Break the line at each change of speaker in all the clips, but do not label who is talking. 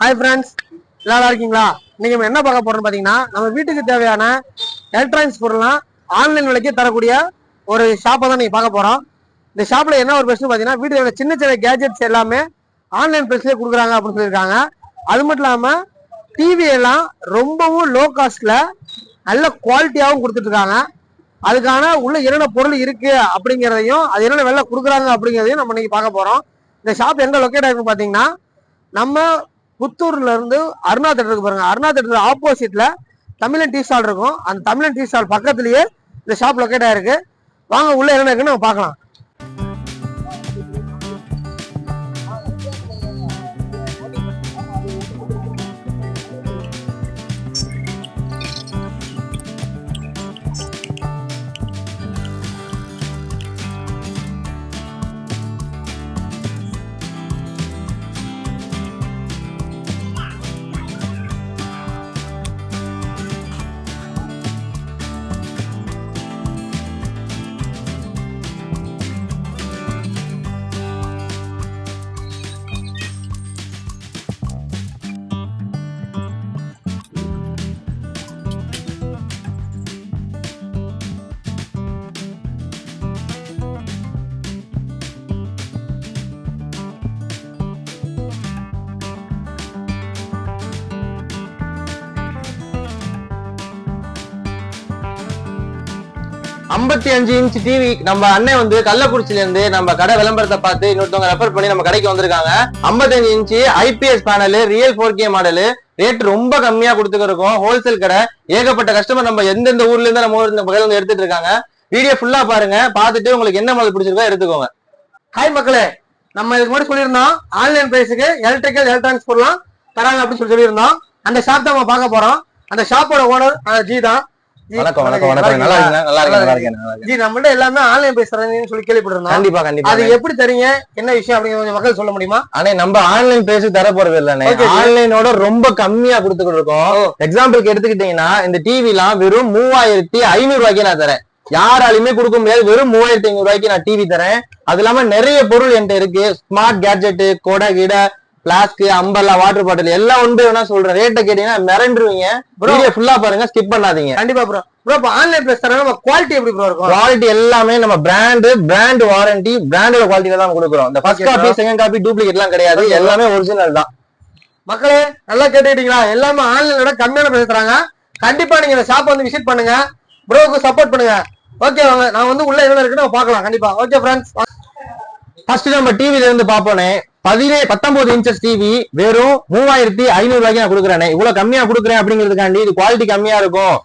Hi friends நல்லா இருக்கீங்களா? இன்னைக்கு நம்ம என்ன பார்க்க போறோம்னு பார்த்தீங்கன்னா நம்ம வீட்டுக்கு தேவையான எலக்ட்ரானிக்ஸ் பொருள்லாம் ஆன்லைன் விலைக்கு தரக்கூடிய ஒரு ஷாப்பை தான் நீங்க பார்க்க போறோம். இந்த ஷாப்ல என்ன ஒரு பெஸ்ட் பார்த்தீங்கன்னா வீட்டுக்கு சின்ன சின்ன கேஜெட்ஸ் எல்லாமே ஆன்லைன் பிரைஸ்லயே கொடுக்குறாங்க அப்படின்னு சொல்லியிருக்காங்க. அது மட்டும் இல்லாம டிவி எல்லாம் ரொம்பவும் லோ காஸ்ட்ல நல்ல குவாலிட்டியாகவும் கொடுத்துட்டு இருக்காங்க. அதுக்கான உள்ள என்னென்ன பொருள் இருக்கு அப்படிங்கிறதையும் அது என்னென்ன விலை கொடுக்குறாங்க அப்படிங்கிறதையும் நம்ம இன்னைக்கு பார்க்க போறோம். இந்த ஷாப் எங்க லொக்கேட் ஆயிருக்கு பாத்தீங்கன்னா நம்ம புத்தூர்ல இருந்து அருணா தேட்டருக்கு இருக்கு பாருங்க. அருணா தேட்டர் ஆப்போசிட்ல தமிழன் டீ ஸ்டால் இருக்கும். அந்த தமிழன் டீ ஸ்டால் பக்கத்துலயே இந்த ஷாப் லொக்கேட் ஆயிருக்கு. வாங்க உள்ள என்ன இருக்குன்னு நம்ம பார்க்கலாம்.
ஐம்பத்தி அஞ்சு இன்ச் டிவி நம்ம அண்ணன் வந்து கள்ளக்குறிச்சில இருந்து நம்ம கடை விளம்பரத்தை பார்த்து இன்னொருத்தவங்க ரெஃபர் பண்ணி நம்ம கடைக்கு வந்திருக்காங்க. 55 inch IPS panel real four K model rate ரொம்ப கம்மியா கொடுத்துருக்கோம் ஹோல்சேல் கடை ஏகப்பட்ட கஸ்டமர் நம்ம எந்தெந்த ஊர்ல இருந்து நம்ம ஊர் இந்த பக்கம் வந்து எடுத்துட்டு இருக்காங்க. வீடியோ ஃபுல்லா பாருங்க. பார்த்துட்டு உங்களுக்கு என்ன மாடல் பிடிச்சிருக்கோ எடுத்துக்கோங்க.
ஹாய் மக்களே நம்ம இதுக்கு முன்னாடி சொல்லியிருந்தோம் ஆன்லைன் பிரைஸுக்கு எலக்ட்ரிக்கல் எலக்ட்ரானிக்ஸ் பொருள்லாம் தராங்க அப்படின்னு சொல்லி சொல்லியிருந்தோம். அந்த ஷாப் தான் நம்ம பார்க்க போறோம். அந்த ஷாப்போட ஓனர் ஜி தான்.
வணக்கம் வணக்கம் வணக்கம். நல்லா இருக்கீங்களா? நல்லா இருக்கேன் நல்லா இருக்கேன் நல்லா இருக்கேன்.
ஜி நம்மள்ட்ட எல்லாமே ஆன்லைன் பிரைஸ் தரீங்கன்னு சொல்லி கேள்விப்பட்டிருந்தோம்.
கண்டிப்பா கண்டிப்பா.
அது எப்படி தரீங்க? என்ன விஷயம் அப்படிங்கிற கொஞ்சம் மக்கள் சொல்ல முடியுமா?
ஆனா நம்ம ஆன்லைன் பிரைஸ் தர போறது இல்லண்ணே. ஆன்லைனோட ரொம்ப கம்மியா கொடுத்துக்கிட்டு இருக்கோம். எக்ஸாம்பிளுக்கு எடுத்துக்கிட்டீங்கன்னா இந்த டிவி எல்லாம் வெறும் மூவாயிரத்தி ஐநூறு ரூபாய்க்கு நான் தரேன். யாராலுமே கொடுக்க முடியாது. வெறும் மூவாயிரத்தி ஐநூறு ரூபாய்க்கு நான் டிவி தரேன். அது இல்லாம நிறைய பொருள் என்கிட்ட இருக்கு. ஸ்மார்ட் கேட்ஜெட் கொடை கிட பிளாஸ்க் அம்பர்லா வாட்டர் பாட்டில் எல்லாம் உண்டு வேணா சொல்றேன். ரேட்டை கேட்டீங்கன்னா மிரண்டுருவீங்க. வீடியோ ஃபுல்லா பாருங்க ஸ்கிப் பண்ணாதீங்க.
கண்டிப்பா ப்ரோ ப்ரோ இப்போ ஆன்லைன் தரணும் நம்ம குவாலிட்டி எப்படி ப்ரோ இருக்கும்?
குவாலிட்டி எல்லாமே நம்ம பிராண்ட் பிராண்ட் வாரண்டி பிராண்டோட குவாலிட்டில தான் கொடுக்குறோம். இந்த first copy second copy duplicate எல்லாம் கிடையாது. எல்லாமே ஒரிஜினல் தான்.
மக்களே நல்லா கேட்டுக்கிட்டீங்களா? எல்லாமே ஆன்லைனோட கம்மியான தராங்க கண்டிப்பா நீங்க இந்த ஷாப் வந்து விசிட் பண்ணுங்க. ப்ரோக்கு சப்போர்ட் பண்ணுங்க. ஓகே வாங்க. நான் வந்து உள்ள என்ன இருக்குன்னு நம்ம பார்க்கலாம். கண்டிப்பா. ஓகே ஃப்ரெண்ட்ஸ்
ஃபர்ஸ்ட் நம்ம டிவில இருந்து பாப்போனே பதினே பத்தொன்பது இன்ச்சஸ் டிவி வெறும் மூவாயிரத்தி ஐநூறு ரூபாய்க்கு நான் கொடுக்குறேனே. இவ்வளவு கம்மியா கொடுக்குறேன் அப்படிங்கிறதுக்காண்டி இது குவாலிட்டி கம்மியா இருக்கும்.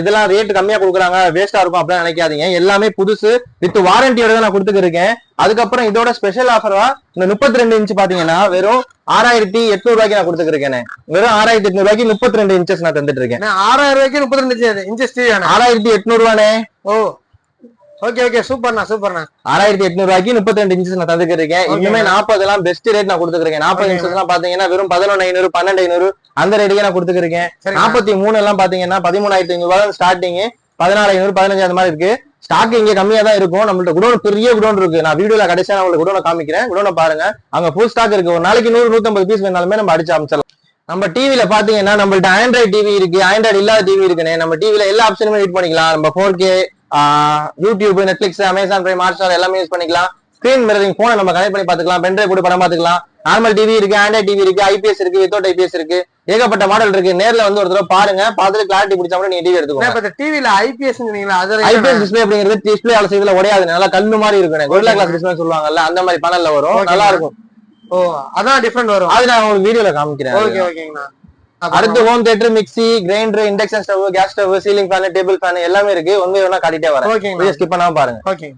இதெல்லாம் ரேட் கம்மியா கொடுக்குறாங்க. வேஸ்டா இருக்கும் அப்படின்னு நினைக்காதீங்க. எல்லாமே புதுசு. வித் வாரண்டியோட தான் நான் கொடுத்துருக்கேன் அதுக்கப்புறம் இதோட ஸ்பெஷல் ஆஃபரா இந்த முப்பத்தி ரெண்டு இன்ச் பாத்தீங்கன்னா வெறும் ஆறாயிரத்தி எட்நூறு ரூபாய்க்கு நான் கொடுத்துருக்கேன் வெறும் ஆறாயிரத்தி எட்நூறு ரூபாய்க்கு முப்பத்தி ரெண்டு இன்ச்சஸ் நான் தந்துட்டு இருக்கேன்.
ஆறாயிரம் ரூபாய்க்கு முப்பத்தி ரெண்டு இன்ச்சஸ்
ஆறாயிரத்தி எட்நூறு ரூபானே.
ஓ. ஓகே ஓகே சூப்பர்ண்ணா சூப்பர்ண்ணா
ஆறாயிரத்தி எட்நூறு ரூபாய்க்கு முப்பத்தி ரெண்டு இன்ச்சஸ் நான்
Okay,
இன்னுமே. நாற்பது எல்லாம் பெஸ்ட் ரேட் நான் கொடுத்துருக்கேன் நாற்பது இன்ச்சஸ் எல்லாம் பாத்தீங்கன்னா வெறும் பதினொன்று ஐநூறு பன்னெண்டு ஐநூறு அந்த ரேட்டுக்கே நான் கொடுத்துருக்கேன் நாற்பத்தி மூணு எல்லாம் பாத்தீங்கன்னா பதிமூணாயிரத்தி ஐநூறு ரூபாய் ஸ்டார்டிங் பதினாலு ஐநூறு பதினஞ்சு அந்த மாதிரி இருக்கு. ஸ்டாக் இங்க கம்மியா தான் இருக்கும். நம்மள்ட்ட குடோன் பெரிய குடோன் இருக்கு. நான் வீடியோல கடைசியா உங்களுக்கு குடோனை காமிக்கிறேன். குடோனை பாருங்க. அங்க ஃபுல் ஸ்டாக் இருக்கு. ஒரு நாளைக்கு நூறு நூத்தம்பது பீஸ் வேணாலுமே நம்ம அடிச்சு அமைச்சிடலாம். நம்ம டிவில பாத்தீங்கன்னா நம்மள்ட்ட ஆண்ட்ராய்ட் டிவி இருக்கு. ஆண்ட்ராய்டு இல்லாத டிவி இருக்குனே நம்ம டிவில எல்லா ஆப்ஷனுமே யூஸ் பண்ணிக்கலாம். நம்ம four K YouTube Netflix Amazon Prime Hotstar எல்லாமே யூஸ் பண்ணிக்கலாம். ஸ்கிரீன் மிரரிங் போனை நம்ம கனெக்ட் பண்ணி பாத்துக்கலாம் பென்ட்ரைவ் கூட படம் பாத்துக்கலாம் நார்மல் டிவி இருக்கு ஆண்ட்ராய்ட் டிவி இருக்கு ஐபிஎஸ் இருக்கு வித்தவுட் ஐபிஎஸ் இருக்கு. ஏகப்பட்ட மாடல் இருக்கு. நேர்ல வந்து ஒரு தடவை பாருங்க. பார்த்துட்டு கிளாரிட்டி பிடிச்சா கூட நீங்க டிவி எடுத்துக்கோங்க.
டிவில ஐபிஎஸ்
ஐபிஎஸ் டிஸ்பிளே அப்படிங்கிறது டிஸ்பிளே அவ்வளவு சீக்கிரம் உடையாது. நல்லா கல்லு மாதிரி இருக்கும் கொரில்லா கிளாஸ் டிஸ்பிளே சொல்லுவாங்கல்ல அந்த மாதிரி பனல்ல வரும். நல்லா. இருக்கும்.
ஓ அதான் டிஃபரெண்ட் வரும்.
அது நான் உங்களுக்கு வீடியோல காமிக்கிறேன்.
ஓகே ஓகேங்கண்ணா
அடுத்து home theatre mixie grinder induction stove gas stove ceiling fan table fan எல்லாமே இருக்கு. ஒன்று வேணா காட்டிட்டே வரேன். வீடியோ ஸ்கிப் பண்ணாம பாருங்க.
ஓகே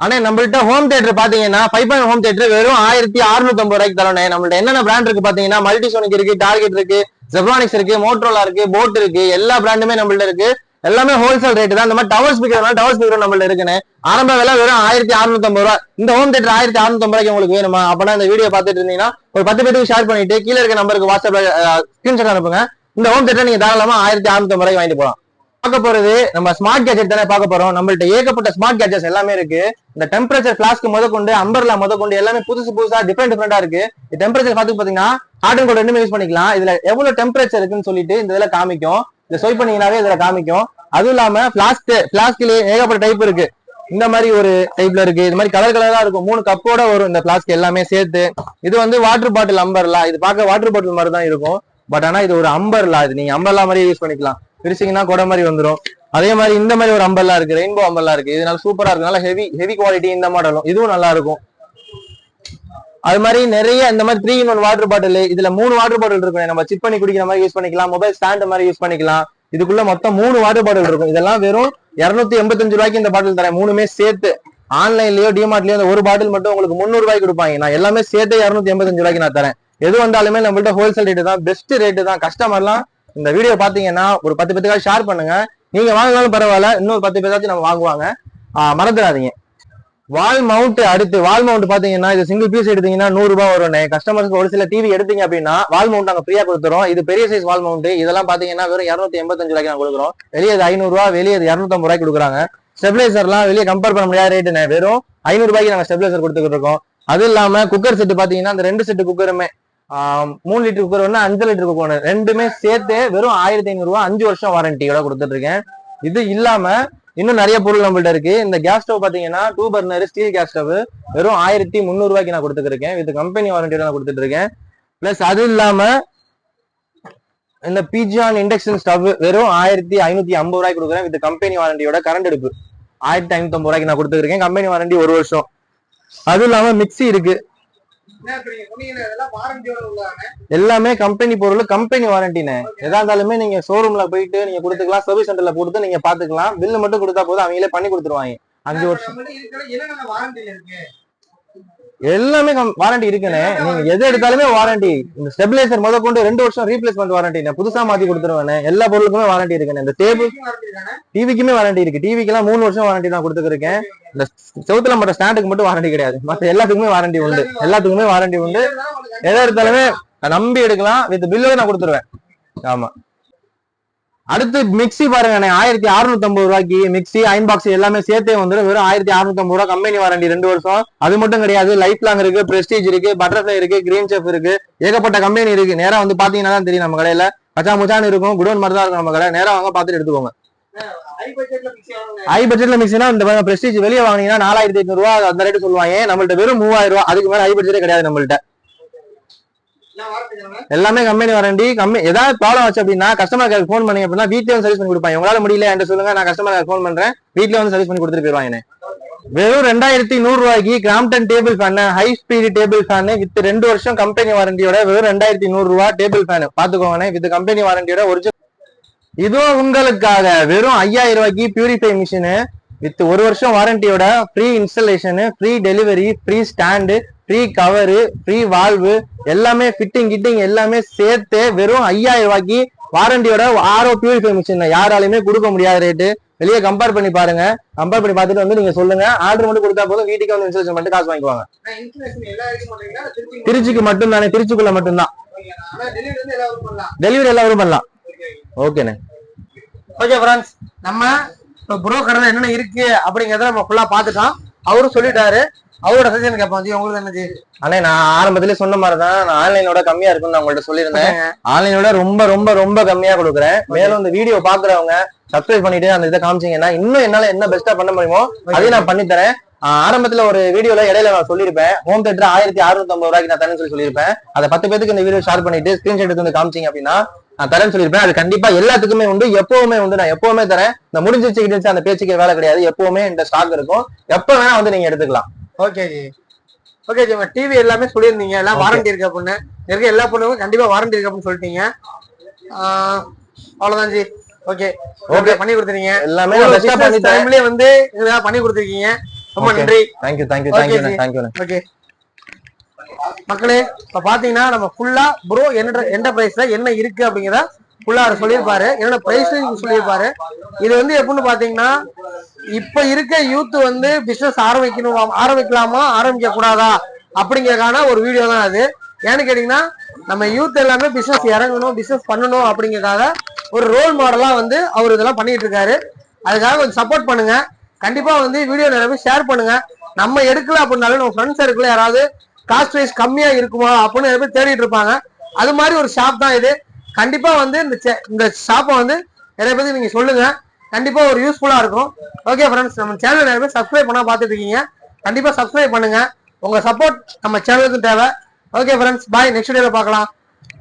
ஆனா நம்மள்ட்ட ஹோம் தியேட்டர் பாத்தீங்கன்னா ஃபைவ் பாயிண்ட் ஹோம் தியேட்டர் வெறும் ஆயிரத்தி அறுநூத்தி ஐம்பது ரூபாய்க்கு தரணும் நம்மள்ட்ட என்னென்ன பிராண்ட் இருக்கு பாத்தீங்கன்னா மல்டிசோனிக் இருக்கு டார்கெட் இருக்கு ஜெப்ரானிக்ஸ் இருக்கு மோட்ரோலா இருக்கு போட் இருக்கு எல்லா பிராண்டுமே நம்மள்ட்ட இருக்கு. எல்லாமே ஹோல்சேல் ரேட் தான். இந்த மாதிரி டவர் ஸ்பீக்கர் டவர் ஸ்பீக்கர் நம்மள்ட்ட இருக்குன்னு ஆரம்ப விலை வெறும் ஆயிரத்தி அறுநூத்தம்பது ரூபா இந்த ஹோம் தேட்டர் ஆயிரத்தி அறுநூத்தம்பது ரூபாய்க்கு உங்களுக்கு வேணுமா? அப்படின்னா இந்த வீடியோ பார்த்துட்டு இருந்தீங்கன்னா ஒரு பத்து பேருக்கு ஷேர் பண்ணிட்டு கீழே இருக்க நம்பருக்கு வாட்ஸ்அப்ல ஸ்கிரீன்ஷாட் அனுப்புங்க. இந்த ஹோம் தேட்டர் நீங்க தாராளமா ஆயிரத்தி அறுநூத்தம்பது ரூபாய்க்கு வாங்கிட்டு போலாம். பார்க்க போறது நம்ம ஸ்மார்ட் கேஜெட் தானே பார்க்க போறோம். நம்மள்ட்ட ஏகப்பட்ட ஸ்மார்ட் கேஜெட்ஸ் எல்லாமே இருக்கு. இந்த டெம்பரேச்சர் பிளாஸ்க் முத கொண்டு அம்பர்லா முத கொண்டு எல்லாமே புதுசு புதுசா டிஃப்ரெண்ட் டிஃப்ரெண்டா இருக்கு. டெம்பரேச்சர் பார்த்து பாத்தீங்கன்னா ஹாட் அண்ட் கோல்ட் ரெண்டுமே யூஸ் பண்ணிக்கலாம். இதுல எவ்வளவு டெம்பரேச்சர் இருக்குன்னு சொல்லிட்டு இந்த இதுல காமிக்கும். இதை ஸ்வைப் பண்ணீங்கன்னாவே இதுல காமிக்கும். அதுவும் இல்லாம பிளாஸ்க் பிளாஸ்க்லயே ஏகப்பட்ட டைப் இருக்கு. இந்த மாதிரி ஒரு டைப்ல இருக்கு. இது மாதிரி கலர் கலரா இருக்கும். மூணு கப்போட வரும் இந்த பிளாஸ்க் எல்லாமே சேர்த்து. இது வந்து வாட்டர் பாட்டில் அம்பர்லா இது பார்க்க வாட்டர் பாட்டில் மாதிரி தான் இருக்கும். பட் ஆனா இது ஒரு அம்பர்லா இது நீங்க அம்பர்லா மாதிரி யூஸ் பண்ணிக்கலாம். பிரிச்சிங்கன்னா கொடை மாதிரி வந்துடும் அதே மாதிரி இந்த மாதிரி ஒரு அம்பல்லா இருக்கு ரெயின்போ அம்பல்லா இருக்கு. இதனால சூப்பரா இருக்கு நல்லா ஹெவி ஹெவி குவாலிட்டி இந்த மாடலும் இதுவும் நல்லா இருக்கும். அது மாதிரி நிறைய இந்த மாதிரி three in one water bottle இதுல மூணு வாட்டர் பாட்டில் இருக்கும். நம்ம சிப் பண்ணி குடிக்கிற மாதிரி யூஸ் பண்ணிக்கலாம். மொபைல் ஸ்டாண்ட் மாதிரி யூஸ் பண்ணிக்கலாம். இதுக்குள்ள மொத்தம் மூணு வாட்டர் பாட்டில் இருக்கும். இதெல்லாம் வெறும் இருநூத்தி எண்பத்தஞ்சு ரூபாய்க்கு இந்த பாட்டில் தரேன். மூணுமே சேர்த்து. ஆன்லைன்லயோ டிமார்ட்லயோ இந்த ஒரு பாட்டில் மட்டும் உங்களுக்கு முந்நூறு ரூபாய்க்கு கொடுப்பாங்க. நான் எல்லாமே சேர்த்து இருநூத்தி எண்பத்தஞ்சு ரூபாய்க்கு நான் தரேன். எது வந்தாலுமே நம்மள்ட்ட ஹோல்சேல் ரேட்டு தான். பெஸ்ட் ரேட்டு தான். கஸ்டமர்லாம் இந்த வீடியோ பாத்தீங்கன்னா ஒரு பத்து பேத்துக்காக ஷேர் பண்ணுங்க. நீங்க வாங்கினாலும் பரவாயில்ல இன்னொரு பத்து பேராச்சும் நம்ம வாங்குவாங்க. மறந்துடாதீங்க. வால் மவுண்ட் அடுத்து வால் மவுண்ட் பாத்தீங்கன்னா இது சிங்கிள் பீஸ் எடுத்தீங்கன்னா நூறு ரூபாய் வரும். கஸ்டமர்ஸ்க்கு ஒரு சில டிவி எடுத்தீங்க அப்படின்னா வால் மவுண்ட் நாங்க ஃப்ரீயா கொடுத்துறோம். இது பெரிய சைஸ் வால் மவுண்ட் இதெல்லாம் பாத்தீங்கன்னா வெறும் இருநூத்தி எண்பத்தஞ்சு ரூபாய்க்கு நாங்க கொடுக்குறோம். வெளியே இது ஐநூறு ரூபாய் வெளியே இது இருநூத்தம்பது ரூபாய்க்கு கொடுக்குறாங்க. ஸ்டெபிலைசர்லாம் வெளியே கம்பேர் பண்ண முடியாத ரேட்டுண்ணே வெறும் ஐநூறு ரூபாய்க்கு நாங்க ஸ்டெபிலைசர் கொடுத்துக்கிட்டு இருக்கோம். அது இல்லாம குக்கர் செட் பாத்தீங்கன்னா அந்த ரெண்டு செட்டு குக்கருமே மூணு லிட்டர் குக்கர் ஒன்று அஞ்சு லிட்டர் குக்கர் ஒன்று ரெண்டுமே சேர்த்து வெறும் ஆயிரத்தி ஐநூறுரூவா அஞ்சு வருஷம் வாரண்டியோட கொடுத்துட்டு இருக்கேன் இது இல்லாம இன்னும் நிறைய பொருள் நம்மள்ட்ட இருக்கு. இந்த கேஸ் ஸ்டவ் பாத்தீங்கன்னா two burner steel gas stove வெறும் ஆயிரத்தி முந்நூறுரூவாய்க்கு நான் கொடுத்துருக்கேன் இது கம்பெனி வாரண்டியோட நான் கொடுத்துட்டு இருக்கேன் பிளஸ் அது இல்லாம இந்த பிஜியான் இண்டக்ஷன் ஸ்டவ் வெறும் ஆயிரத்தி ஐநூத்தி ஐம்பது ரூபாய்க்கு கொடுக்குறேன். வித் கம்பெனி வாரண்டியோட கரண்ட் அடுப்பு ஆயிரத்தி ஐநூத்தி ஐம்பது ரூபாய்க்கு நான் கொடுத்துருக்கேன் கம்பெனி வாரண்டி ஒரு வருஷம். அதுவும் இல்லாம மிக்ஸி இருக்கு. எல்லாமே கம்பெனி பொருள் கம்பெனி வாரண்டினே எதா இருந்தாலுமே நீங்க ஷோரூம்ல போயிட்டு நீங்க கொடுத்துக்கலாம் சர்வீஸ் சென்டர்ல கொடுத்து நீங்க பாத்துக்கலாம். பில்லு மட்டும் கொடுத்தா போதும் அவங்களே பண்ணி கொடுத்துருவாங்க. அஞ்சு வருஷம்
நம்மள்ட்ட இருக்கிற என்னென்ன வாரண்டில இருக்கு
எல்லாமே வாரண்டி இருக்குண்ணே. நீங்க எது எடுத்தாலுமே வாரண்டி இந்த ஸ்டெபிலைசர் முத கொண்டு ரெண்டு வருஷம் ரீப்ளேஸ்மெண்ட் வாரண்டி புதுசா மாத்தி கொடுத்துருவேன் எல்லா பொருளுக்குமே வாரண்டி இருக்குண்ணே. இந்த டேபிள் டிவிக்குமே வாரண்டி இருக்கு. டிவிக்கு எல்லாம் மூணு வருஷம் வாரண்டி நான் கொடுத்துருக்கேன். இந்த செவுத்துல மட்டும் ஸ்டாண்டுக்கு மட்டும் வாரண்டி கிடையாது. மத்த எல்லாத்துக்குமே வாரண்டி உண்டு. எல்லாத்துக்குமே வாரண்டி உண்டு. எதை எடுத்தாலுமே நான் நம்பி எடுக்கலாம். வித் பில்லோட நான் கொடுத்துருவேன். ஆமா. அடுத்து மிக்ஸி பாருங்க ஆயிரத்தி அறுநூத்தி ஐம்பது ரூபாய்க்கு மிக்ஸி அயன் பாக்ஸ் எல்லாமே சேர்த்தே வந்துடும். வெறும் ஆயிரத்தி அறுநூத்தி ஐம்பது ரூபா கம்பெனி வாரண்டி ரெண்டு வருஷம். அது மட்டும் கிடையாது லைஃப் லாங் இருக்கு பிரஸ்டீஜ் இருக்கு பட்டர்ஃபிளை இருக்கு கிரீன் செஃப் இருக்கு ஏகப்பட்ட கம்பெனி இருக்கு. நேரா வந்து பாத்தீங்கன்னா தான் தெரியும் நம்ம கடையில. கச்சா முச்சான்னு இருக்கும் குடோன் மாதிரி தான் இருக்கும் நம்ம கடை. நேரம் வாங்க பாத்துட்டு எடுத்துக்கோங்க.
ஹை பட்ஜெட்ல
மிக்சினா இந்த பிரஸ்டீஜ் வெளியே வாங்கினீங்கன்னா நாலாயிரத்தி ஐநூறு ரூபா அந்த ரேட்டு சொல்லுவாங்க. நம்மள்ட்ட வெறும் மூவாயிரம் ரூபா அதுக்கு மேல ஹை பட்ஜெட்டே கிடையாது நம்மள்ட்ட. எல்லாமே கம்பெனி வாரண்டி கம்மி ஏதாவது ப்ராப்ளம் வச்சு அப்படின்னா கஸ்டமர் கேர் ஃபோன் பண்ணி அப்படின்னா வீட்லயே வந்து சர்வீஸ் பண்ணி கொடுப்பாங்க. உங்களால முடியல என்கிட்ட சொல்லுங்க நான் கஸ்டமர் கேர் ஃபோன் பண்றேன். வீட்லயே வந்து சர்வீஸ் பண்ணி கொடுத்துட்டு போயிருவாங்க வெறும் ரெண்டாயிரத்தி நூறு ரூபாய்க்கு Crompton table fan high speed table fan with ரெண்டு வருஷம் கம்பெனி வாரண்டியோட வெறும் ரெண்டாயிரத்தி நூறு ரூபா டேபிள் ஃபேன் பாத்துக்கோங்கண்ணே வித் கம்பெனி வாரண்டியோட ஒரிஜினல் இதுவும் உங்களுக்காக வெறும் ஐயாயிரம் ரூபாய்க்கு பியூரிஃபை மிஷின் வித் ஒரு வருஷம் வாரண்டியோட free installation free delivery free stand free cover free valve எல்லாமே ஃபிட்டிங் கிட்டிங் எல்லாமே சேர்த்து வெறும் ஐயாயிரம் ரூபாய்க்கு வாரண்டியோட ஆரோ பியூரிஃபை மிஷின் யாராலையுமே கொடுக்க முடியாத ரேட்டு வெளியே கம்பேர் பண்ணி பாருங்க. கம்பேர் பண்ணி பார்த்துட்டு வந்து நீங்க சொல்லுங்க. ஆர்டர் மட்டும் கொடுத்தா போதும். வீட்டுக்கு வந்து இன்ஸ்டலேஷன் பண்ணிட்டு காசு வாங்கிக்குவாங்க. திருச்சிக்கு மட்டும் தானே திருச்சிக்குள்ள மட்டும்தான்.
ஆனா டெலிவரி
எல்லாரும் பண்ணலாம். ஓகேண்ணே.
ஓகே ஃப்ரெண்ட்ஸ் நம்ம இப்போ ப்ரோ கடையில் என்னென்ன இருக்கு அப்படிங்கறத நம்ம ஃபுல்லா பார்த்துட்டோம். அவரும் சொல்லிட்டாரு. அவரோட சஜஷன் கேட்போம். ஜி உங்களுக்கு என்னது?
அண்ணே நான் ஆரம்பத்திலே சொன்ன மாதிரி தான் நான் ஆன்லைனோட கம்மியா இருக்கும்னு நான் உங்கள்ட்ட சொல்லியிருந்தேன். ஆன்லைனோட ரொம்ப ரொம்ப ரொம்ப கம்மியா கொடுக்குறேன். மேலும் இந்த வீடியோ பாக்குறவங்க சப்ஸ்கிரைப் பண்ணிட்டு அந்த இதை காமிச்சீங்கன்னா இன்னும் என்னால என்ன பெஸ்டா பண்ண முடியுமோ அதையும் நான் பண்ணி தரேன் ஆரம்பத்துல ஒரு வீடியோல இடையில நான் சொல்லியிருப்பேன். ஹோம் தேட்டர் ஆயிரத்தி அறுநூத்தி ஐம்பது ரூபாய்க்கு நான் தரேன்னு சொல்லி சொல்லியிருப்பேன். அதை பத்து பேருக்கு இந்த வீடியோ ஷேர் பண்ணிட்டு ஸ்கிரீன்ஷாட் எடுத்து வந்து காமிச்சீங்க அப்படின்னா நான் தரேன்னு சொல்லியிருப்பேன். அது கண்டிப்பா எல்லாத்துக்குமே உண்டு. எப்பவுமே உண்டு. நான் எப்பவுமே தரேன். இந்த முடிஞ்சிச்சு கிடிச்சு அந்த பேச்சுக்கு வேலை கிடையாது. எப்பவுமே இந்த ஸ்டாக் இருக்கும். எப்ப வேணா வந்து நீங்க எடுத்துக்கலாம்.
Okay ji okay ji TV எல்லாமே சொல்லியிருந்தீங்க. எல்லாம். வாரண்டி இருக்கு அப்படின்னு இருக்க எல்லா பொண்ணுக்கும் கண்டிப்பா வாரண்டி இருக்கு அப்படின்னு சொல்லிட்டீங்க. அவ்வளவுதான் ஜி. Okay okay. பண்ணி கொடுத்துறீங்க
எல்லாமே
டைம்லயே வந்து இதெல்லாம் பண்ணி கொடுத்துருக்கீங்க. ரொம்ப. நன்றி.
Thank you thank you thank you. Thank you
okay மக்களே இப்ப பாத்தீங்கன்னா நம்ம ஃபுல்லா ப்ரோ என்டர்பிரைஸ்ல என்ன இருக்கு அப்படிங்கிறத ஃபுல்லா அவர் சொல்லியிருப்பாரு. என்னோட பிரைஸ் சொல்லியிருப்பாரு. இது வந்து எப்படின்னு பாத்தீங்கன்னா இப்ப இருக்க யூத் வந்து பிசினஸ் ஆரம்பிக்கணும் ஆரம்பிக்கலாமா ஆரம்பிக்க கூடாதா அப்படிங்கறதுக்கான ஒரு வீடியோ தான் அது. ஏன்னு கேட்டீங்கன்னா நம்ம யூத் எல்லாமே பிசினஸ் இறங்கணும் பிசினஸ் பண்ணணும் அப்படிங்கறதுக்காக ஒரு ரோல் மாடலா வந்து அவர் இதெல்லாம் பண்ணிட்டு இருக்காரு. அதுக்காக கொஞ்சம் சப்போர்ட் பண்ணுங்க. கண்டிப்பா வந்து வீடியோ நிறைய பேர் ஷேர் பண்ணுங்க. நம்ம எடுக்கல அப்படின்னாலும் நம்ம ஃப்ரெண்ட்ஸ் இருக்குல்ல யாராவது காஸ்ட் வைஸ் கம்மியா இருக்குமா அப்படின்னு நிறைய பேர் தேடிட்டு இருப்பாங்க. அது மாதிரி ஒரு ஷாப் தான் இது. கண்டிப்பா வந்து இந்த இந்த ஷாப்பை வந்து நிறைய பேருக்கு நீங்க சொல்லுங்க. கண்டிப்பா ஒரு யூஸ்ஃபுல்லா இருக்கும். ஓகே ஃப்ரெண்ட்ஸ் நம்ம சேனல் நிறைய பேர் சப்ஸ்கிரைப் பண்ணா பாத்துட்டு இருக்கீங்க. கண்டிப்பா சப்ஸ்கிரைப் பண்ணுங்க. உங்க சப்போர்ட் நம்ம சேனலுக்கு தேவை. ஓகே ஃப்ரெண்ட்ஸ் பாய் நெக்ஸ்ட் வீடியோல பார்க்கலாம்.